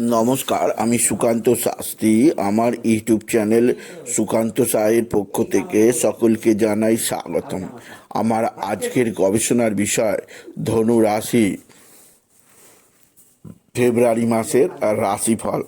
নমস্কার, আমি সুকান্ত শাস্ত্রী। আমার ইউটিউব চ্যানেল সুকান্ত সাহের পক্ষ থেকে সকলকে জানাই স্বাগতম। আমার আজকের গবেষণার বিষয় ধনু রাশি ফেব্রুয়ারি মাসের রাশিফল।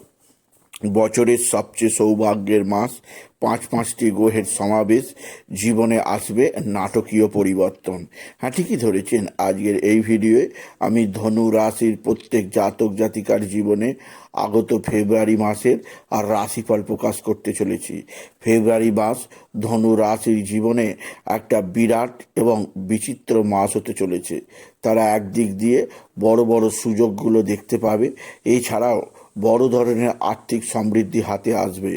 বছরের সবচেয়ে সৌভাগ্যের মাস, পাঁচ পাঁচটি গ্রহের সমাবেশ, জীবনে আসবে নাটকীয় পরিবর্তন। হ্যাঁ ঠিকই ধরেছেন, আজকের এই ভিডিওয়ে আমি ধনু রাশির প্রত্যেক জাতক জাতিকার জীবনে আগত ফেব্রুয়ারি মাসের আর রাশিফল প্রকাশ করতে চলেছি। ফেব্রুয়ারি মাস ধনু রাশির জীবনে একটা বিরাট এবং বিচিত্র মাস হতে চলেছে। তারা একদিক দিয়ে বড় বড় সুযোগগুলো দেখতে পাবে। এছাড়াও বড় ধরনের আর্থিক সমৃদ্ধি হাতে আসবে।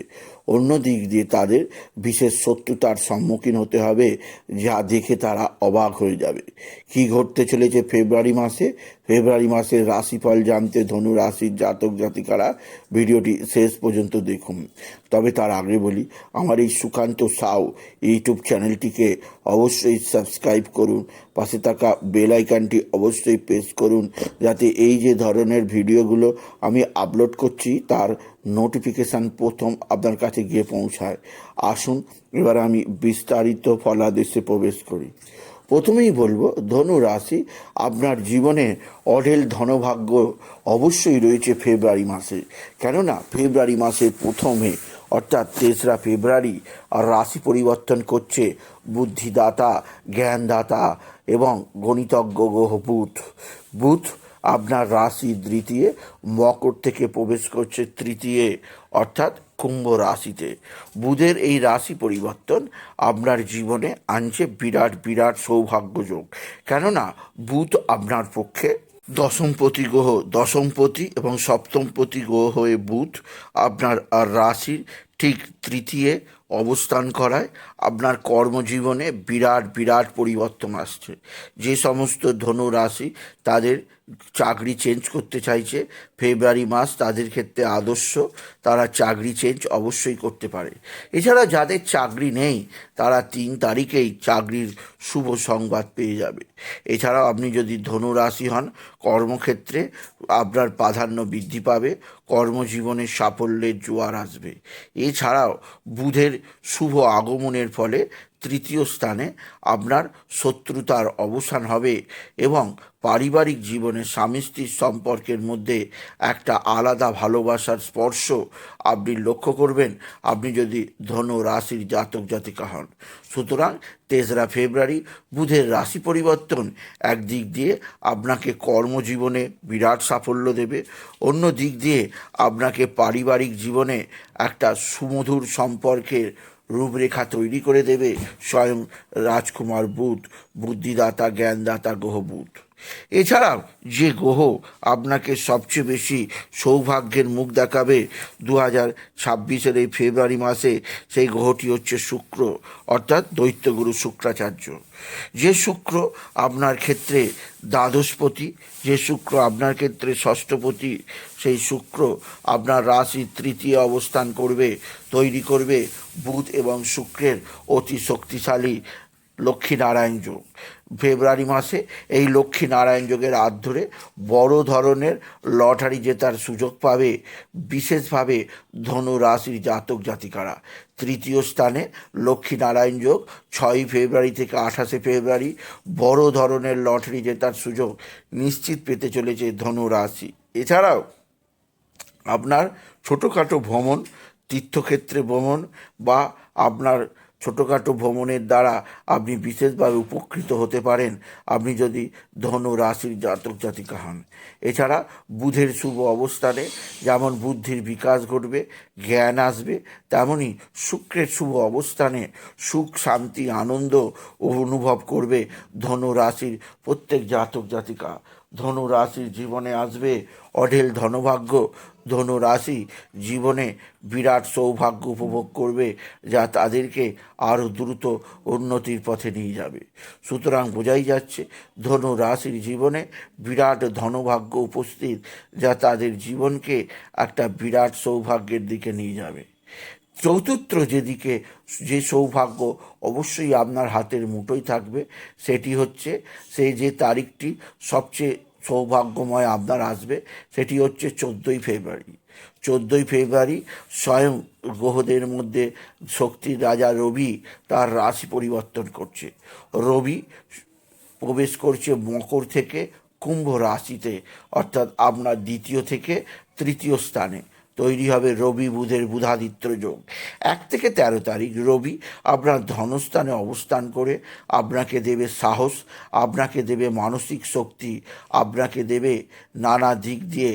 অন্য দিক দিয়ে তাদের বিশেষ শত্রুতার সম্মুখীন হতে হবে, যা দেখে তারা অবাক হয়ে যাবে। কি ঘটতে চলেছে ফেব্রুয়ারি মাসে? ফেব্রুয়ারি মাসের রাশিফল জানতে ধনু রাশির জাতক জাতিকারা ভিডিওটি শেষ পর্যন্ত দেখুন। তবে তার আগে বলি, আমার এই সুকান্ত সাউ ইউটিউব চ্যানেলটিকে অবশ্যই সাবস্ক্রাইব করুন, পাশে থাকা বেল আইকনটি অবশ্যই প্রেস করুন, যাতে এই যে ধরনের ভিডিওগুলো আমি আপলোড করছি, তার নোটিফিকেশান প্রথম আপনার কাছে গিয়ে পৌঁছায়। আসুন, এবার আমি বিস্তারিত ফলাদেশে প্রবেশ করি। প্রথমেই বলব ধনু রাশি আপনার জীবনে অঢেল ধনভাগ্য অবশ্যই রয়েছে ফেব্রুয়ারি মাসে। কেননা, ফেব্রুয়ারি মাসের প্রথমে, অর্থাৎ তেসরা ফেব্রুয়ারি, আর রাশি পরিবর্তন করছে বুদ্ধিদাতা, জ্ঞানদাতা এবং গণিতজ্ঞ গ্রহ বুধ। বুধ আপনার রাশি দ্বিতীয়, মকর থেকে প্রবেশ করছে তৃতীয়, অর্থাৎ কুম্ভ রাশিতে। বুধের এই রাশি পরিবর্তন আপনার জীবনে আনছে বিরাট বিরাট সৌভাগ্যযোগ কেননা, বুধ আপনার পক্ষে দশমপতি গ্রহ, দশমপতি এবং সপ্তমপতি গ্রহ হয়ে বুধ আপনার রাশির ঠিক তৃতীয় অবস্থান করায় আপনার কর্মজীবনে বিরাট বিরাট পরিবর্তন আসছে। যে সমস্ত ধনু রাশি তাদের চাকরি চেঞ্জ করতে চাইছে ফেব্রুয়ারি মাস তাদের ক্ষেত্রে আদর্শ, তারা চাকরি চেঞ্জ অবশ্যই করতে পারে। এছাড়া যাদের চাকরি নেই, তারা তিন তারিখেই চাকরির শুভ সংবাদ পেয়ে যাবে। এছাড়াও আপনি যদি ধনু রাশি হন, কর্মক্ষেত্রে আপনার প্রাধান্য বৃদ্ধি পাবে, কর্মজীবনে সাফল্যের জোয়ার আসবে। এছাড়াও বুধের শুভ আগমনের ফলে তৃতীয় স্থানে আপনার শত্রুতার অবসান হবে এবং পারিবারিক জীবনে স্বামী স্ত্রীর সম্পর্কের মধ্যে একটা আলাদা ভালোবাসার স্পর্শ আপনি লক্ষ্য করবেন। আপনি যদি ধনু রাশির জাতক জাতিকা হন। সুতরাং তেসরা ফেব্রুয়ারি বুধের রাশি পরিবর্তন এক দিক দিয়ে আপনাকে কর্মজীবনে বিরাট সাফল্য দেবে। অন্য দিক দিয়ে আপনাকে পারিবারিক জীবনে একটা সুমধুর সম্পর্কের রূপরেখা তৈরি করে দেবে স্বয়ং রাজকুমার বুধ বুদ্ধিদাতা জ্ঞানদাতা গ্রহ এছাড়াও যে গ্রহ আপনাকে সবচেয়ে বেশি সৌভাগ্যের মুখ দেখাবে দু হাজার ছাব্বিশের এই ফেব্রুয়ারি মাসে, সেই গ্রহটি হচ্ছে শুক্র, অর্থাৎ দৈত্যগুরু শুক্রাচার্য। যে শুক্র আপনার ক্ষেত্রে দ্বাদশপতি, যে শুক্র আপনার ক্ষেত্রে ষষ্ঠপতি, সেই শুক্র আপনার রাশি তৃতীয় অবস্থান করবে, তৈরি করবে, বুধ এবং শুক্রের অতি শক্তিশালী লক্ষ্মীনারায়ণ যোগ। ফেব্রুয়ারি মাসে এই লক্ষ্মীনারায়ণ যোগের হাত ধরে বড় ধরনের লটারি জেতার সুযোগ পাবে বিশেষভাবে ধনু রাশির জাতক জাতিকারা। তৃতীয় স্থানে লক্ষ্মীনারায়ণ যোগ ছয়ই ফেব্রুয়ারি থেকে আঠাশে ফেব্রুয়ারি বড় ধরনের লটারি জেতার সুযোগ নিশ্চিত পেতে চলেছে ধনু রাশি এছাড়াও আপনার ছোটোখাটো ভ্রমণ, তীর্থক্ষেত্রে ভ্রমণ বা আপনার ছোটোখাটো ভ্রমণের দ্বারা আপনি বিশেষভাবে উপকৃত হতে পারেন। আপনি যদি ধনু রাশির জাতক জাতিকা হন। এছাড়া বুধের শুভ অবস্থানে যেমন বুদ্ধির বিকাশ ঘটবে, জ্ঞান আসবে তেমনই শুক্রের শুভ অবস্থানে সুখ, শান্তি, আনন্দ অনুভব করবে ধনু রাশির প্রত্যেক জাতক জাতিকা। ধনু রাশির জীবনে আসবে অঢেল ধনভাগ্য। ধনু রাশি জীবনে বিরাট সৌভাগ্য উপভোগ করবে, যা তাদেরকে আরও দ্রুত উন্নতির পথে নিয়ে যাবে। সুতরাং বোঝাই যাচ্ছে ধনু রাশির জীবনে বিরাট ধনভাগ্য উপস্থিত, যা তাদের জীবনকে একটা বিরাট সৌভাগ্যের দিকে নিয়ে যাবে। চতুর্থ যেদিকে যে সৌভাগ্য অবশ্যই আপনার হাতের মুঠোই থাকবে, সেটি হচ্ছে সেই যে তারিখটি সবচেয়ে সৌভাগ্যময় আপনার আসবে, সেটি হচ্ছে চোদ্দোই ফেব্রুয়ারি। চোদ্দোই ফেব্রুয়ারি স্বয়ং গ্রহদের মধ্যে শক্তির রাজা রবি তার রাশি পরিবর্তন করছে। রবি প্রবেশ করছে মকর থেকে কুম্ভ রাশিতে, অর্থাৎ আপনার দ্বিতীয় থেকে তৃতীয় স্থানে। তৈরি হবে রবি বুধের বুধাদিত্য যোগ। এক থেকে তেরো তারিখ রবি আপনার ধনস্থানে অবস্থান করে আপনাকে দেবে সাহস, আপনাকে দেবে মানসিক শক্তি, আপনাকে দেবে নানা দিক দিয়ে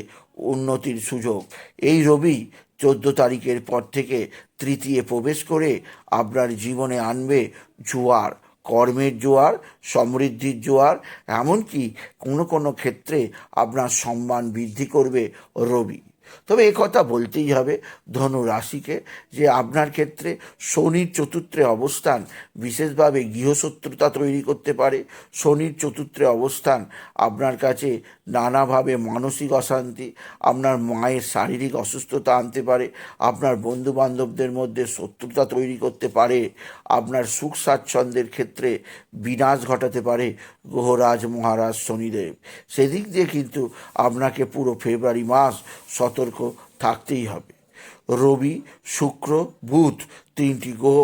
উন্নতির সুযোগ। এই রবি চোদ্দ তারিখের পর থেকে তৃতীয় প্রবেশ করে আপনার জীবনে আনবে জোয়ার, কর্মের জোয়ার, সমৃদ্ধির জোয়ার, এমনকি কোনো কোনো ক্ষেত্রে আপনার সম্মান বৃদ্ধি করবে রবি। তবে কথা বলতেই হবে ধনু রাশিকে যে আপনার ক্ষেত্রে শনির চতুর্থে অবস্থান বিশেষভাবে গৃহশত্রুতা তৈরি করতে পারে। শনির চতুর্থে অবস্থান আপনার কাছে নানাভাবে মানসিক অশান্তি, আপনার মায়ের শারীরিক অসুস্থতা আনতে পারে, আপনার বন্ধু বান্ধবদের মধ্যে শত্রুতা তৈরি করতে পারে, আপনার সুখ স্বাচ্ছন্দ্যের ক্ষেত্রে বিনাশ ঘটাতে পারে গ্রহরাজ মহারাজ শনিদেব। সেদিক দিয়ে কিন্তু আপনাকে পুরো ফেব্রুয়ারি মাস সতর্ক থাকতেই হবে। রবি, শুক্র, বুধ তিনটি গ্রহ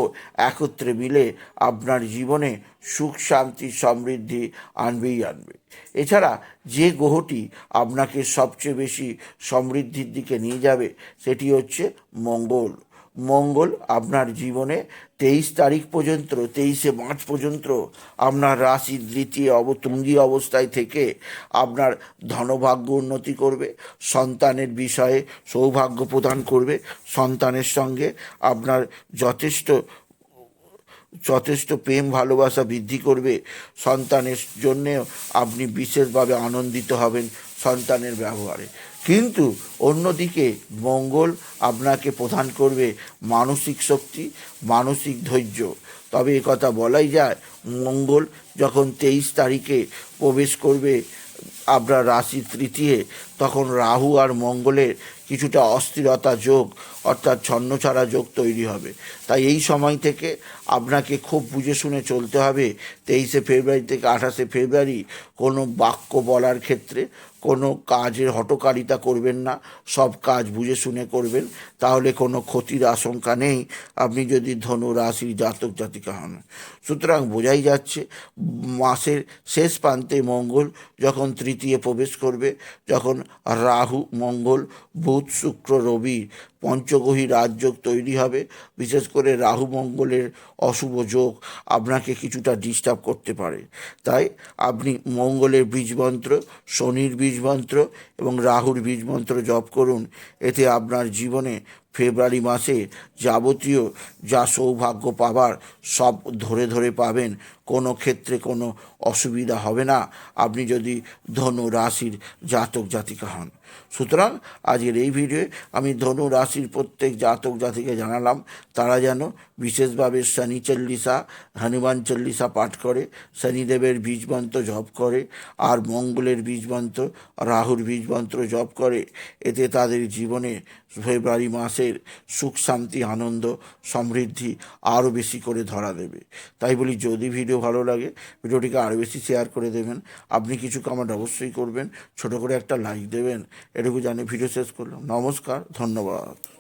একত্রে মিলে আপনার জীবনে সুখ, শান্তি, সমৃদ্ধি আনবেই আনবে। এছাড়া যে গ্রহটি আপনাকে সবচেয়ে বেশি সমৃদ্ধির দিকে নিয়ে যাবে, সেটি হচ্ছে মঙ্গল। মঙ্গল আপনার জীবনে তেইশ তারিখ পর্যন্ত, তেইশে মার্চ পর্যন্ত আপনার রাশির দ্বিতীয় অবতুঙ্গী অবস্থায় থেকে আপনার ধনভাগ্য উন্নতি করবে, সন্তানের বিষয়ে সৌভাগ্য প্রদান করবে, সন্তানের সঙ্গে আপনার যথেষ্ট যথেষ্ট প্রেম, ভালোবাসা বৃদ্ধি করবে, সন্তানের জন্যেও আপনি বিশেষভাবে আনন্দিত হবেন সন্তানের ব্যবহারে। কিন্তু অন্যদিকে মঙ্গল আপনাকে প্রদান করবে মানসিক শক্তি, মানসিক ধৈর্য। তবে কথা বলাই যায়, মঙ্গল যখন তেইশ তারিখে প্রবেশ করবে আপনার রাশি তৃতীয়, তখন রাহু আর মঙ্গলের কিছুটা অস্থিরতা যোগ, অর্থাৎ ছন্নছাড়া যোগ তৈরি হবে। তাই এই সময় থেকে আপনাকে খুব বুঝে শুনে চলতে হবে। তেইশে ফেব্রুয়ারি থেকে আঠাশে ফেব্রুয়ারি কোনো বাক্য বলার ক্ষেত্রে কোনো কাজের হটকারিতা করবেন না, সব কাজ বুঝে শুনে করবেন, তাহলে কোনো ক্ষতির আশঙ্কা নেই। আপনি যদি ধনু রাশির জাতক জাতিকা হন। সুতরাং বোঝাই যাচ্ছে, মাসের শেষ প্রান্তে মঙ্গল যখন তৃতীয় প্রবেশ করবে, যখন রাহু, মঙ্গল, বুধ, শুক্র, রবি পঞ্চগ্রহী রাজযোগ তৈরি হবে। বিশেষ করে রাহু মঙ্গলের অশুভ যোগ আপনাকে কিছুটা ডিস্টার্ব করতে পারে। তাই আপনি মঙ্গলের বীজমন্ত্র শনির বীজমন্ত্র এবং রাহুর বীজমন্ত্র জপ করুন। এতে আপনার জীবনে ফেব্রুয়ারি মাসে যাবতীয় যা সৌভাগ্য পাবার সব ধরে ধরে পাবেন। কোনো ক্ষেত্রে কোনো অসুবিধা হবে না। আপনি যদি ধনু রাশির জাতক জাতিকা হন। সুতরাং আজকের এই ভিডিওয়ে আমি ধনু রাশির প্রত্যেক জাতক জাতিকে জানালাম, তারা যেন বিশেষভাবে শনি চল্লিশা, হনুমান চল্লিশা পাঠ করে, শনিদেবের বীজমন্ত্র জপ করে, আর মঙ্গলের বীজমন্ত্র রাহুর বীজমন্ত্র জপ করে, এতে তাদের জীবনে ফেব্রুয়ারি মাসের সুখ, শান্তি, আনন্দ, সমৃদ্ধি আরও বেশি করে ধরা দেবে। তাই বলি, যদি ভিডিও ভালো লাগে, ভিডিওটিকে আরও বেশি শেয়ার করে দেবেন। আপনি কিছু কমেন্ট অবশ্যই করবেন, ছোট করে একটা লাইক দেবেন। এটুকু জানি ভিডিও শেষ করলাম। নমস্কার, ধন্যবাদ।